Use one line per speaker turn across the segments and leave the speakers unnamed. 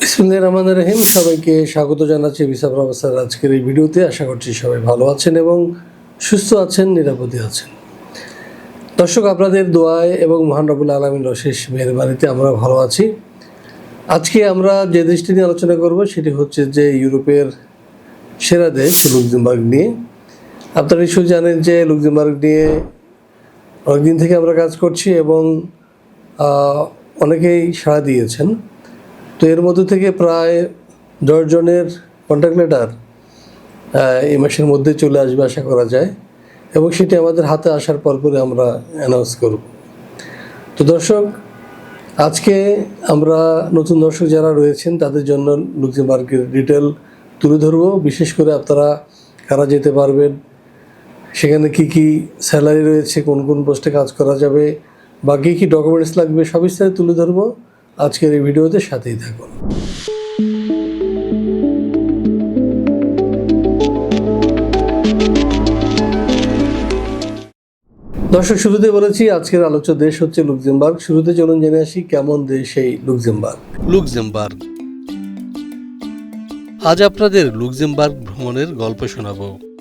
বিসমুল্লাহ রহমান রহিম। সবাইকে স্বাগত জানাচ্ছি ভিসা প্রফেসর আজকের এই ভিডিওতে। আশা করছি সবাই ভালো আছেন এবং সুস্থ আছেন, নিরাপদে আছেন। দর্শক, আপনাদের দোয়ায় এবং মহান রবুল আলমিন অশেষ বাড়িতে আমরা ভালো আছি। আজকে আমরা যে দেশটি নিয়ে আলোচনা করব, সেটি হচ্ছে যে ইউরোপের সেরা দেশ লুক্সেমবার্গ নিয়ে। আপনারা নিশ্চয়ই জানেন যে লুক্সেমবার্গ নিয়ে অনেকদিন থেকে আমরা কাজ করছি এবং অনেকেই সাড়া দিয়েছেন। তো এর মধ্যে থেকে প্রায় দশ জনের কন্ট্যাক্ট লেটার এই মাসের মধ্যে চলে আসবে আশা করা যায়। এবং সেটি আমাদের হাতে আসার পরপরই আমরা অ্যানাউন্স করব। তো দর্শক, আজকে আমরা নতুন দর্শক যারা রয়েছেন, তাদের জন্য লুক্সেমবার্গের ডিটেল তুলে ধরবো। বিশেষ করে আপনারা কারা যেতে পারবেন, সেখানে কি কি স্যালারি রয়েছে, কোন কোন পোস্টে কাজ করা যাবে, বা কী কী ডকুমেন্টস লাগবে, সব বিস্তারিত তুলে ধরবো। আজকের এই ভিডিওতে সাথেই থাকুন। দর্শক শুরুতে বলেছি, আজকের আলোচ্য দেশ হচ্ছে লুক্সেমবার্গ। শুরুতে চলুন জেনে আসি কেমন দেশ এই লুক্সেমবার্গ।
লুক্সেমবার্গ। আজ আপনাদের লুক্সেমবার্গ ভ্রমণের গল্প শোনাবো।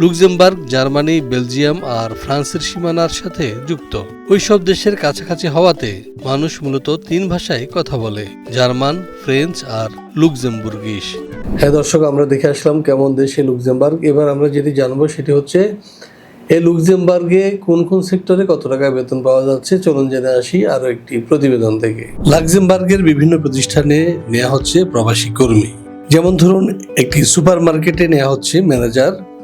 Luxembourg, Germany, Belgium আর ফ্রান্সের সীমানার সাথে যুক্ত। ওইসব দেশের কাছাকাছি হওয়াতে মানুষ মূলত তিন ভাষায় কথা বলে, জার্মান, ফ্রেঞ্চ আর লুক্সেমবুর্গিশ।
হ্যাঁ দর্শক, আমরা দেখে আসলাম কেমন দেশে লুক্সেমবার্গ। এবার আমরা যেটি জানব সেটি হচ্ছে, এই লুক্সেমবার্গে কোন কোন সেক্টরে কত টাকা বেতন পাওয়া যাচ্ছে? চলুন জেনে আসি আরও একটি প্রতিবেদন থেকে। লাক্সেমবার্গের বিভিন্ন প্রতিষ্ঠানে নেওয়া হচ্ছে প্রবাসী কর্মী। যেমন ধরুন, একটি সুপার মার্কেটে নেওয়া হচ্ছে ম্যানেজার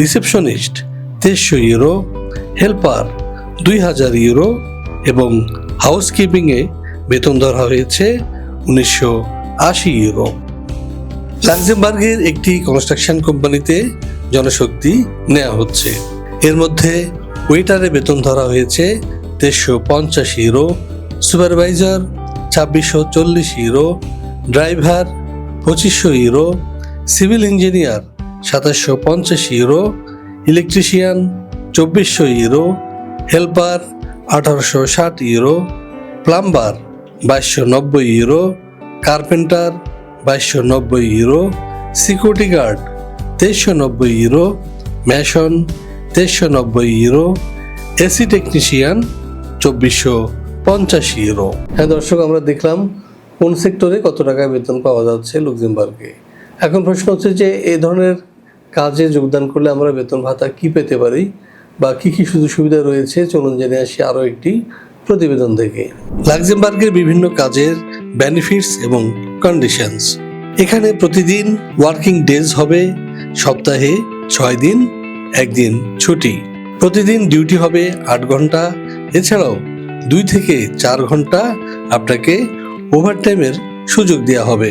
রিসেপশনিস্ট তেইশশো ইউরো, হেল্পার দুই হাজার ইউরো এবং হাউসকিপিংয়ে বেতন ধরা হয়েছে উনিশশো আশি ইউরো। লাক্সেমবার্গের একটি কনস্ট্রাকশন কোম্পানিতে জনশক্তি নেওয়া হচ্ছে। এর মধ্যে ওয়েটারে বেতন ধরা হয়েছে তেইশশো পঞ্চাশ ইউরো, সুপারভাইজার ছাব্বিশশো চল্লিশ ইউরো, ড্রাইভার পঁচিশশো ইউরো, সিভিল ইঞ্জিনিয়ার সাতাশশো পঞ্চাশ ইউরো ইলেকট্রিশিয়ান চব্বিশশো ইউরো হেল্পার আঠারোশো ষাট ইউরো প্লাম্বার বাইশশো নব্বই ইউরো কার্পেন্টার বাইশশো নব্বই ইউরো সিকিউরিটি গার্ড তেইশশো নব্বই ইউরো ম্যাশন তেইশশো নব্বই ইউরো এসি টেকনিশিয়ান চব্বিশশো পঞ্চাশ ইউরো হ্যাঁ দর্শক, আমরা দেখলাম কোন সেক্টরে কত টাকা বেতন পাওয়া যাচ্ছে লুক্সেমবার্গে। এখন প্রশ্ন হচ্ছে যে এ ধরনের কাজে যোগদান করলে আমরা বেতন ভাতা কি পেতে পারি বা কি কি সুযোগ সুবিধা রয়েছে? চলুন জেনে আসি আরও একটি প্রতিবেদন থেকে। লাক্সেমবার্গের বিভিন্ন কাজের বেনিফিটস এবং কন্ডিশনস এখানে প্রতিদিন ওয়ার্কিং ডেজ হবে, সপ্তাহে ছয় দিন, একদিন ছুটি। প্রতিদিন ডিউটি হবে আট ঘণ্টা। এছাড়াও দুই থেকে চার ঘণ্টা আপনাকে ওভারটাইমের সুযোগ দেওয়া হবে।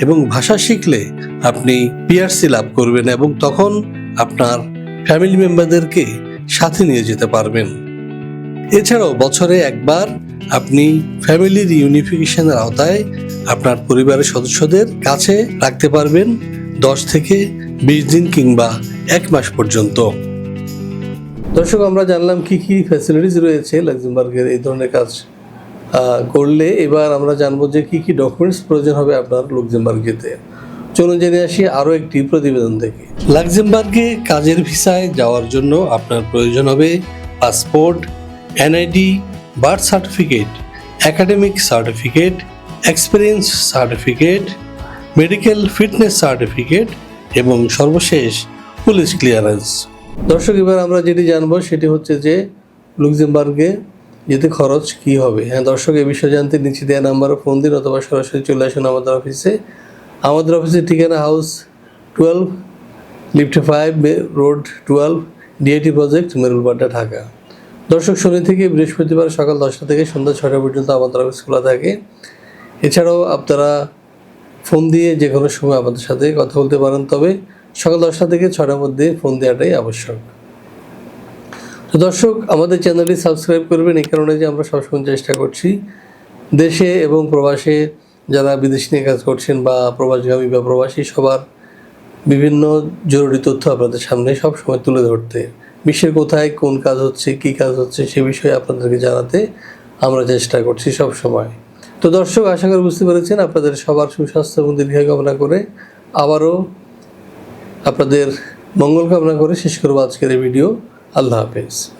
এবং ভাষা শিখলে আপনি পিআরসি লাভ করবেন এবং তখন আপনার ফ্যামিলি মেম্বারদেরকে সাথে নিয়ে যেতে পারবেন। এছাড়াও বছরে একবার আপনি ফ্যামিলির ইউনিফিকেশনের আওতায় আপনার পরিবারের সদস্যদের কাছে রাখতে পারবেন দশ থেকে বিশ দিন কিংবা এক মাস পর্যন্ত। দর্শক, আমরা জানলাম কি কি ফ্যাসিলিটিস রয়েছে লাক্সেমবার্গের এই ধরনের কাজ করলে এবার আমরা জানব যে কি কি ডকুমেন্টস প্রয়োজন হবে আপনার লুক্সেমবার্গ যেতে চলুন জেনে আসি আরও একটি প্রতিবেদন থেকে। লাক্সেমবার্গে কাজের ভিসায় যাওয়ার জন্য আপনার প্রয়োজন হবে passport, NID, birth certificate academic certificate, experience certificate, medical fitness certificate এবং সর্বশেষ পুলিশ ক্লিয়ারেন্স। দর্শক, এবার আমরা যেটি জানব সেটি হচ্ছে যে লুক্সেমবার্গে যেতে খরচ, কি হবে? হ্যাঁ দর্শক এই বিষয়ে জানতে নিচে দেওয়া নাম্বারে ফোন দিন অথবা সরাসরি চলে আসুন আমাদের অফিসে আমাদের অফিসের ঠিকানা house twelve lift five road twelve DIT project Merul Badda Dhaka. দর্শক, শনি থেকে বৃহস্পতিবার সকাল দশটা থেকে সন্ধ্যা ছটা পর্যন্ত আমাদের অফিস খোলা থাকে। এছাড়াও আপনারা ফোন দিয়ে যে কোনো সময় আমাদের সাথে কথা বলতে পারেন, তবে সকাল দশটা থেকে ছটার মধ্যে ফোন দেওয়াটাই আবশ্যক। তো দর্শক, আমাদের চ্যানেলটি সাবস্ক্রাইব করবেন, এই কারণে যে আমরা সবসময় চেষ্টা করছি দেশে এবং প্রবাসে যারা বিদেশ নিয়ে কাজ করছেন বা প্রবাসগামী বা প্রবাসী সবার বিভিন্ন জরুরি তথ্য আপনাদের সামনে সব সময় তুলে ধরতে। বিশ্বের কোথায় কোন কাজ হচ্ছে, কি কাজ হচ্ছে সে বিষয়ে আপনাদেরকে জানাতে আমরা চেষ্টা করছি সব সময় তো দর্শক, আশা করি বুঝতে পেরেছেন, আপনাদের সবার সুস্বাস্থ্য এবং দীর্ঘায়ু কামনা করে আবারও আপনাদের মঙ্গল কামনা করে শেষ করব আজকের এই ভিডিও। আল্লাহ হাফেজ।